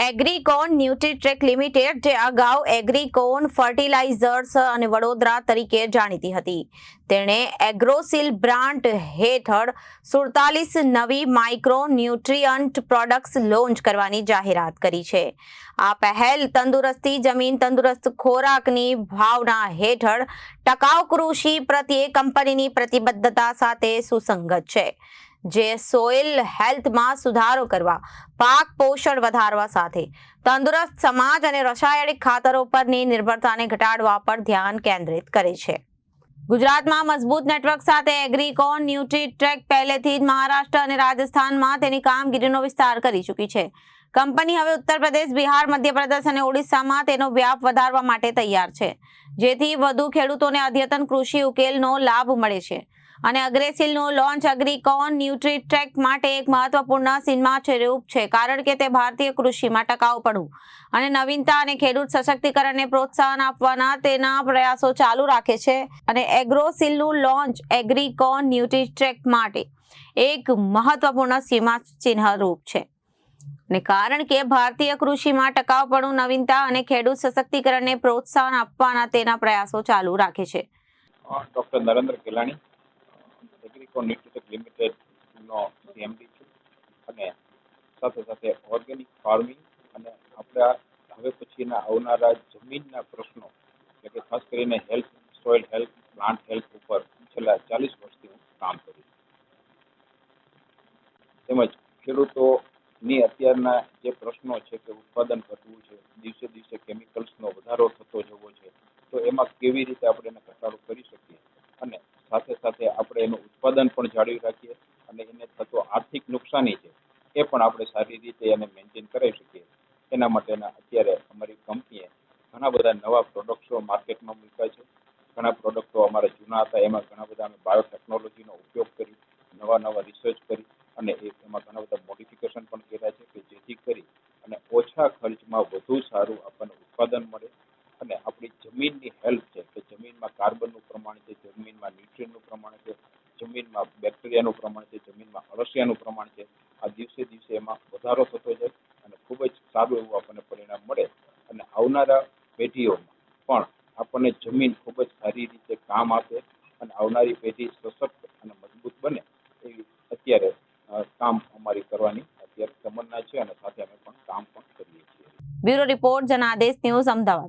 એગ્રીકોન ન્યુટ્રીટ્રેક limited, જે અગાઉ એગ્રીકોન fertilizers અને વડોદરા તરીકે જાણીતી હતી. તેણે એગ્રોસિલ બ્રાન્ડ હેઠળ સુડતાલીસ નવી માઇક્રો ન્યુટ્રિયન્ટ પ્રોડક્ટ્સ લોન્ચ કરવાની જાહેરાત કરી છે. આ પહેલ તંદુરસ્તી, જમીન તંદુરસ્ત ખોરાકની ભાવના હેઠળ ટકાઉ કૃષિ પ્રત્યે કંપનીની પ્રતિબદ્ધતા સાથે સુસંગત છે. જે સોઇલ હેલ્થમાં સુધારો કરવા, પાક પોષણ વધારવા સાથે. તંદુરસ્ત સમાજ અને રસાયણિક ખાતરો પરની નિર્ભરતાને ઘટાડવા પર ધ્યાન કેન્દ્રિત કરે છે. ગુજરાતમાં મજબૂત નેટવર્ક સાથે એગ્રીકોન, ન્યુટ્રીટ્રેક પહેલેથી જ મહારાષ્ટ્ર અને રાજસ્થાનમાં તેની કામગીરીનો વિસ્તાર કરી ચૂકી છે. કંપની હવે ઉત્તર પ્રદેશ, બિહાર, મધ્યપ્રદેશ અને ઓડિશામાં તેનો વ્યાપ વધારવા માટે તૈયાર છે. જેથી વધુ ખેડૂતોને અદ્યતન કૃષિ ઉકેલનો લાભ મળે છે. અને અગ્રેસિલનું લોન્ચ અગ્રીકોન ન્યુટ્રીટ્રેક માટે એક મહત્વપૂર્ણ સિનેમાચરૂપ છે કારણ કે તે ભારતીય કૃષિમાં ટકાઉપણું અને નવીનતા અને ખેડૂત સશક્તિકરણને પ્રોત્સાહન આપવાના તેના પ્રયાસો ચાલુ રાખે છે. અને એગ્રોસિલનું લોન્ચ એગ્રીકોન ન્યુટ્રીટ્રેક માટે એક મહત્વપૂર્ણ સીમા ચિહ્નરૂપ છે. ને કારણ કે ભારતીય કૃષિમાં ટકાઉપણું નવીનતા અને ખેડૂત સશક્તિકરણને પ્રોત્સાહન આપવાના તેના પ્રયાસો ચાલુ રાખે છે. Doctor Narendra Gelani Agricon Nutritech લિમિટેડનો CMD છું. અને સાથે સાથે ઓર્ગેનિક ફાર્મિંગ અને આપણા હવે પછીના આવનારા જમીનના પ્રશ્નો, એટલે કે ખાસ કરીને health soil health plant health ઉપર છેલ્લા ચાલીસ વર્ષથી કામ કરું તેમજ ખેડૂતોની અત્યારના જે પ્રશ્નો છે કે ઉત્પાદન ઘટવું છે, દિવસે દિવસે કેમિકલ્સનો વધારો થતો જવો છે, તો એમાં કેવી રીતે આપણે એને ઘટાડો કરી શકીએ? અને સાથે સાથે આપણે એનું ઉત્પાદન પણ જાળવી રાખીએ અને એને થતો આર્થિક નુકસાની છે, એ પણ આપણે સારી રીતે એને મેન્ટેન કરાવી શકીએ. એના માટેના અત્યારે અમારી કંપનીએ ઘણા બધા નવા પ્રોડક્ટ્સો માર્કેટમાં મૂક્યા છે. ઘણા પ્રોડક્ટો અમારા જૂના હતા, એમાં ઘણા બધા અમે બાયોટેકનોલોજીનો ઉપયોગ કરી, નવા નવા રિસર્ચ કરી અને એમાં ઘણા બધા મોડિફિકેશન પણ કર્યા છે કે જેથી કરી અને ઓછા ખર્ચમાં વધુ સારું આપણને ઉત્પાદન મળે અને આપણી જમીનની હેલ્થ છે, કે જમીનમાં કાર્બનનું પ્રમાણ છે, જમીનમાં ન્યુટ્રિયનનું પ્રમાણ છે જમીનમાં બેક્ટેરિયાનું પ્રમાણ છે, જમીનમાં અળસિયાનું પ્રમાણ છે. આ દિવસે દિવસે એમાં વધારો થતો જાય અને ખૂબ જ સારું એવું આપણને પરિણામ મળે. અને આવનારા પેઢીઓમાં પણ આપણને જમીન ખૂબ જ સારી રીતે કામ આપે અને આવનારી પેઢી સશક્ત અને મજબૂત બને એવી અત્યારે કામ અમારી કરવાની અત્યારે તમન્ના છે અને સાથે અમે પણ કામ પણ કરીએ છીએ. Bureau report Janadesh news Ahmedabad.